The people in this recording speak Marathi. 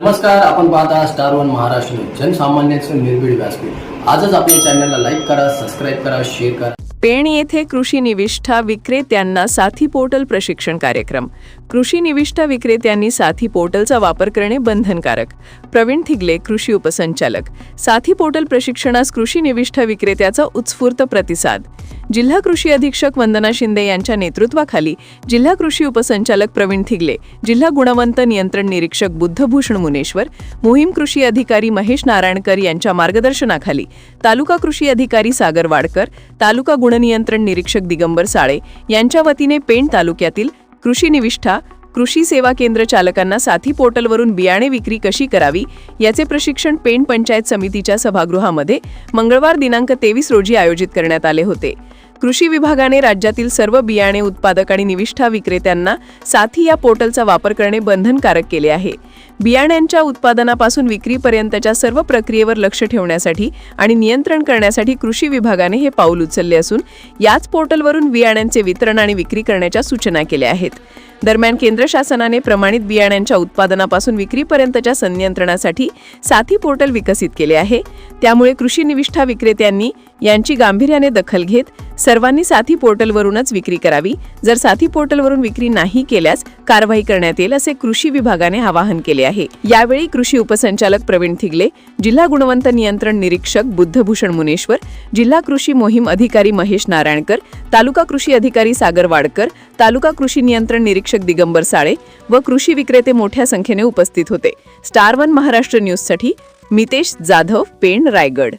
नमस्कार आपण पाहता स्टार वन महाराष्ट्र जनसामान्यांचं निर्भीड व्यासपीठ. आजच आपल्या चॅनलला लाईक करा सबस्क्राईब करा शेअर करा. पेण येथे कृषी निविष्ठा विक्रेत्यांना साथी पोर्टल प्रशिक्षण कार्यक्रम. कृषी निविष्ठा विक्रेत्यांनी साथी पोर्टलचा वापर करणे बंधनकारक. प्रवीण थिगले कृषी उपसंचालक. साथी पोर्टल प्रशिक्षणास कृषी निविष्ठा विक्रेत्याचा उत्स्फूर्त प्रतिसाद. जिल्हा कृषी अधीक्षक वंदना शिंदे यांच्या नेतृत्वाखाली जिल्हा कृषी उपसंचालक प्रवीण थिगले जिल्हा गुणवंत नियंत्रण निरीक्षक बुद्धभूषण मुनेश्वर मोहीम कृषी अधिकारी महेश नारायणकर यांच्या मार्गदर्शनाखाली तालुका कृषी अधिकारी सागर वाडकर तालुका गुणनियंत्रण निरीक्षक दिगंबर साळे यांच्या वतीने पेण तालुक्यातील कृषी निविष्ठा कृषी सेवा केंद्र चालकांना साथी पोर्टलवरून बियाणे विक्री कशी करावी याचे प्रशिक्षण पेण पंचायत समितीच्या सभागृहामध्ये मंगळवार दिनांक तेवीस रोजी आयोजित करण्यात आले होते. कृषी विभागाने राज्यातील सर्व बियाणे उत्पादक आणि निविष्ठा विक्रेत्यांना साथी या पोर्टलचा वापर करणे बंधनकारक केले आहे. बियाण्यांच्या उत्पादनापासून विक्रीपर्यंतच्या सर्व प्रक्रियेवर लक्ष ठेवण्यासाठी आणि नियंत्रण करण्यासाठी कृषी विभागाने हे पाऊल उचलले असून याच पोर्टलवरून बियाण्यांचे वितरण आणि विक्री करण्याच्या सूचना केल्या आहेत. दरम्यान केंद्र शासनाने प्रमाणित बियाण्यांच्या उत्पादनापासून विक्रीपर्यंतच्या संनियंत्रणासाठी साथी पोर्टल विकसित केले आहे. त्यामुळे कृषी निविष्ठा विक्रेत्यांनी यांची गांभीर्याने दखल घेत सर्वांनी साथी पोर्टलवरूनच विक्री करावी. जर साथी पोर्टलवरून विक्री नाही केल्यास कारवाई करण्यात येईल असे कृषी विभागाने आवाहन केले आहे. यावेळी कृषी उपसंचालक प्रवीण थिगले जिल्हा गुणवंत नियंत्रण निरीक्षक बुद्धभूषण मुनेश्वर जिल्हा कृषी मोहीम अधिकारी महेश नारायणकर तालुका कृषी अधिकारी सागर वाडकर तालुका कृषी नियंत्रण निरीक्षक दिगंबर साळे व कृषी विक्रेते मोठ्या संख्येने उपस्थित होते. स्टार वन महाराष्ट्र न्यूजसाठी मितेश जाधव पेण रायगड.